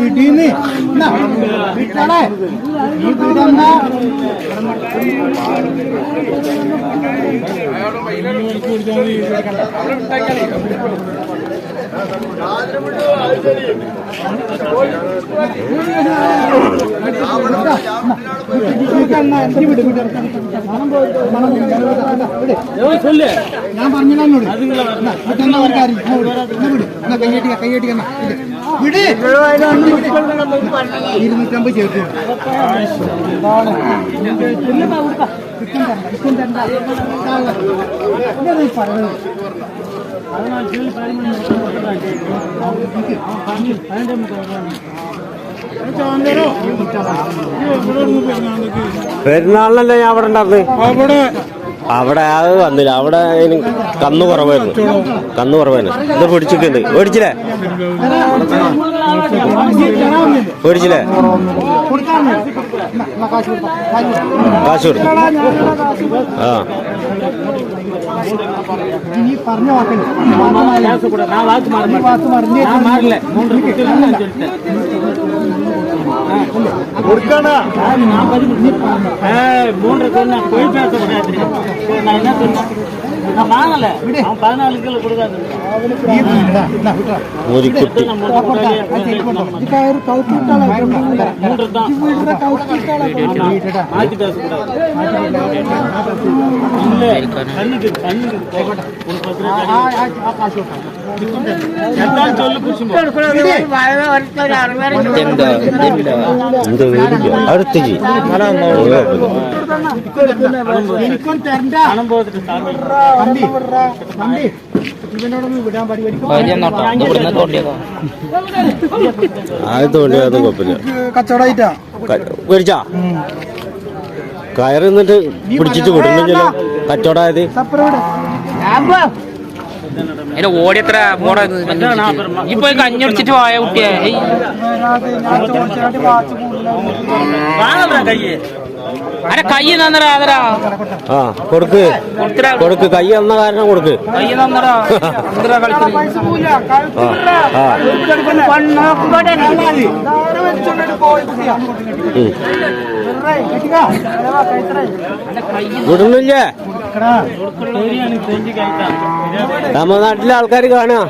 പിടീന്ന് വിട്ടോളെ ഈ പിടന്ന ഞാൻ പറഞ്ഞില്ല എന്നോട് വിട്ടെന്നാ ഒരു കാര്യം എന്നാ വിട്. എന്നാ വിട് എന്നാ കയ്യട്ടിക്ക കയ്യട്ടിക്ക എന്നാ വിട് ഇരുന്നൂറ്റമ്പത് ചേർത്ത് പറഞ്ഞത് പെരുന്നാളിനല്ലേ ഞാൻ അവിടെ ഉണ്ടായിരുന്നത് അവിടെ. അത് വന്നില്ല. അവിടെ കന്നു കന്ന് കുറവായിരുന്നു. കന്നു കുറവായിരുന്നു. ഇത് പിടിച്ചിട്ടുണ്ട്. മേടിച്ചില്ലേ? മേടിച്ചില്ലേ? കാശ് കൊടുത്തു? ആ. നീ പറഞ്ഞ വാക്കല്ലേ വാക്ക് മറിഞ്ഞേ மூன்று சொன்ன போய் பேசக்கூடாது நான் என்ன சொன்னேன் நான் வாங்கல பதினாலு கிலோ கொடுக்காது. ஒரு குட்டி. மூன்று தான். மாற்றி பேசக்கூடாது. இல்லை கண்ணுக்கு கண்ணுக்கு. ஒரு பத்து ரூபாய் കയറിന്നിട്ട് പിടിച്ചിട്ട് വിടുന്നില്ല കച്ചവടായത് അതിന്റെ ഓടി എത്ര മോടെ ഇപ്പൊ കഞ്ഞടിച്ചിട്ട് പോയ കുട്ടിയെ അരെ കൈ നന്നടാ അതരാ ആ കൊടുക്ക്. കൊടുക്ക്. കൈ എന്ന കാരണം കൊടുക്ക്. കൈ നന്നടാ വിടുന്നില്ലേ. തമിഴ്നാട്ടിലെ ആൾക്കാർ കാണാ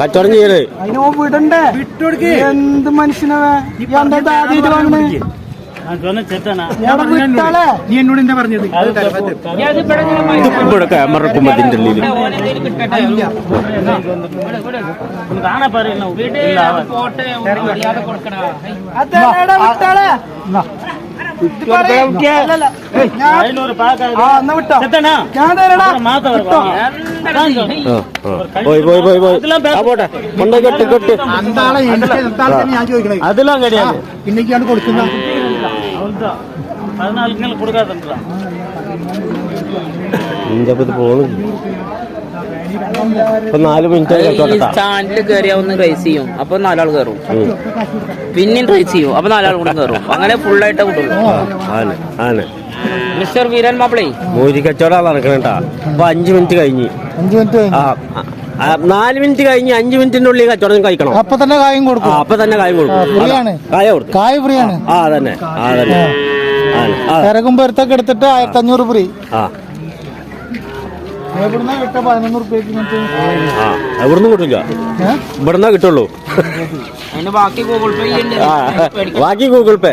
കച്ചവടം ചെയ്യൽ. വിടണ്ടേ എന്ത് മനുഷ്യനവേ ചേട്ടനാ നീ പോയി പോയി പോയി പോയി പോട്ടെ കൊണ്ട കെട്ട് കെട്ട് അതെല്ലാം കഴിയാം ഇന്നേക്കാണ് കൊടുക്കുന്ന പതിനാലിങ്ങനെ കൊടുക്കാതെ പോകുന്നു അപ്പൊ അങ്ങനെ മിസ്റ്റർ വീരൻ മാപ്പിളേ. മോരി കച്ചവടം നടക്കണേട്ടാ അപ്പൊ അഞ്ചു മിനിറ്റ് കഴിഞ്ഞ്. നാല് മിനിറ്റ് കഴിഞ്ഞ് അഞ്ച് മിനിറ്റിന്റെ ഉള്ളിൽ കച്ചവടം കഴിക്കണം. അപ്പൊ തന്നെ കായം കൊടുക്കും. അപ്പൊ തന്നെ കായം കൊടുക്കും. കായ കൊടുക്കും ആ തന്നെ ആ തന്നെ എടുത്തിട്ട് ആയിരത്തി അഞ്ഞൂറ് ഫ്രീ ആ. ഇവിടുന്ന് കിട്ടില്ല ഇവിടുന്ന് ഇവിടുന്നാ കിട്ടുള്ളൂ. ബാക്കി ഗൂഗിൾ പേ ബാക്കി ഗൂഗിൾ പേ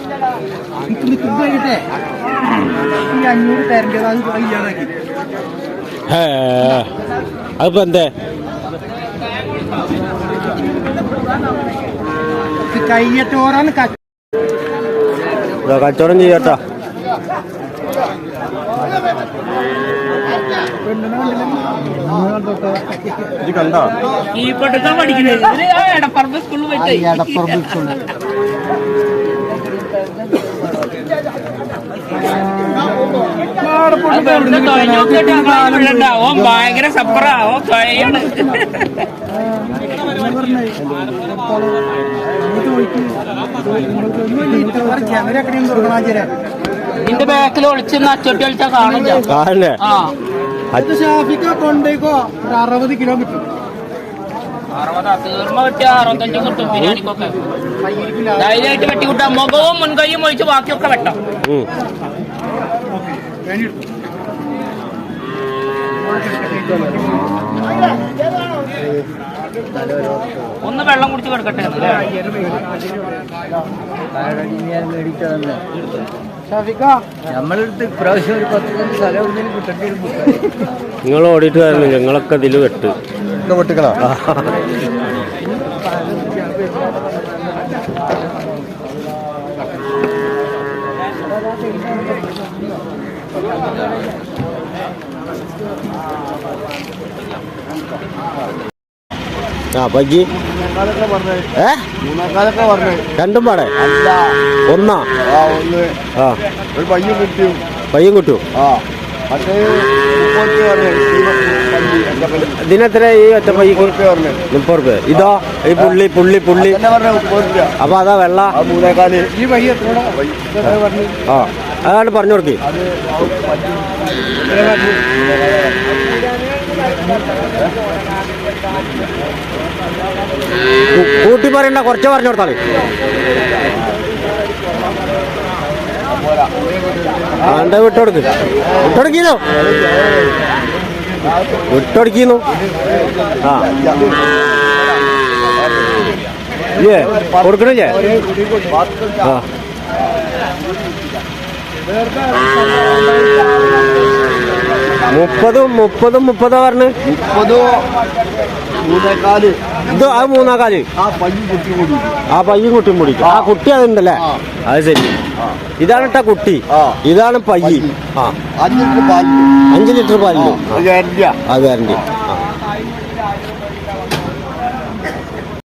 അതിപ്പോ എന്തേ ഇത് കയ്യറ്റ് ഓരോന്ന് ക- ഇതാ കച്ചവടം ചെയ്യട്ടാ കണ്ടോ? ഈ പെട്ടെന്ന് പഠിക്കുന്നത് എടപ്പറമ്പ് സ്കൂളിൽ പോയിട്ട്. എടപ്പുറം സ്കൂളിൽ. ഓൻ ഭയങ്കര സപ്പറാ ഓ സ്വയാണ് നിന്റെ ബാക്കിൽ ഒളിച്ചിരുന്ന അച്ചോട്ടി ഒളിച്ചാ കാണില്ല ആ. ഷാഫിക്ക കൊണ്ടേക്കോ ഒരു അറുപത് കിലോമീറ്റർ അറുപതാ തീർമ കിട്ടിയ അറുപത്തഞ്ചും കിട്ടും. ബിരിയാണിക്കൊക്കെ. ധൈര്യമായിട്ട് വെട്ടിക്കൂട്ടാം മുഖവും മുൻകൈയും ഒഴിച്ച് ബാക്കിയൊക്കെ വെട്ടാം. ഒന്ന് വെള്ളം കുടിച്ച് കിടക്കട്ടെ എന്നല്ലേ? ഷാഫിക്ക നമ്മളെടുത്ത് ഇപ്രാവശ്യം ഒരു പത്ത് പത്ത് സ്ഥലം എവിടെയെങ്കിലും കിട്ടേണ്ടി വരും. നിങ്ങൾ ഓടിയിട്ട് കാരണം ഞങ്ങളൊക്കെ ഇതിൽ വെട്ട്. പൊട്ടിക്കണോ ആ പജി ഏ? മൂന്നാക്കാലൊക്കെ പറഞ്ഞു രണ്ടും പാടെ. അല്ല ഒന്നാ? ആ. ഒന്ന് ആ ഒരു പയ്യൻ കിട്ടിയും. പയ്യും കിട്ടും ആ. പറഞ്ഞു ഇതിനെത്ര ഈ ഒറ്റ പയ്യക്ക് മുപ്പത്തി മുപ്പത് റുപ്യ ഇതോ ഈ പുള്ളി പുള്ളി പുള്ളി. അപ്പൊ അതാ വെള്ള. ആ അതാണ് പറഞ്ഞു കൊടുക്കി. കൂട്ടി പറയണ്ട കുറച്ച് പറഞ്ഞു കൊടുത്താളി. ആണ്ട വിട്ടോടുക്ക് വിട്ടോടുക്കീനോ വിട്ടോടുക്കീന്നു? ആ. ഇല്ലേ? കൊടുക്കണില്ലേ? ആ. മുപ്പതും മുപ്പതും മുപ്പതാ പറഞ്ഞ്. മുപ്പതോ മൂന്നേക്കാൽ ഇത് അത് മൂന്നേക്കാൽ കാൽ ആ പയ്യൻ കുട്ടി കൂടി. ആ പയ്യും കുട്ടിയും പിടിക്കും ആ കുട്ടി അതുണ്ടല്ലേ? അത് ശരി. ഇതാണ് ഇട്ട കുട്ടി. ആ. ഇതാണ് പയ്യ്. ആ. അഞ്ച് ലിറ്റർ പാലിന് അത് ഗ്യാരണ്ടിയാ അത് ഗ്യാരണ്ടി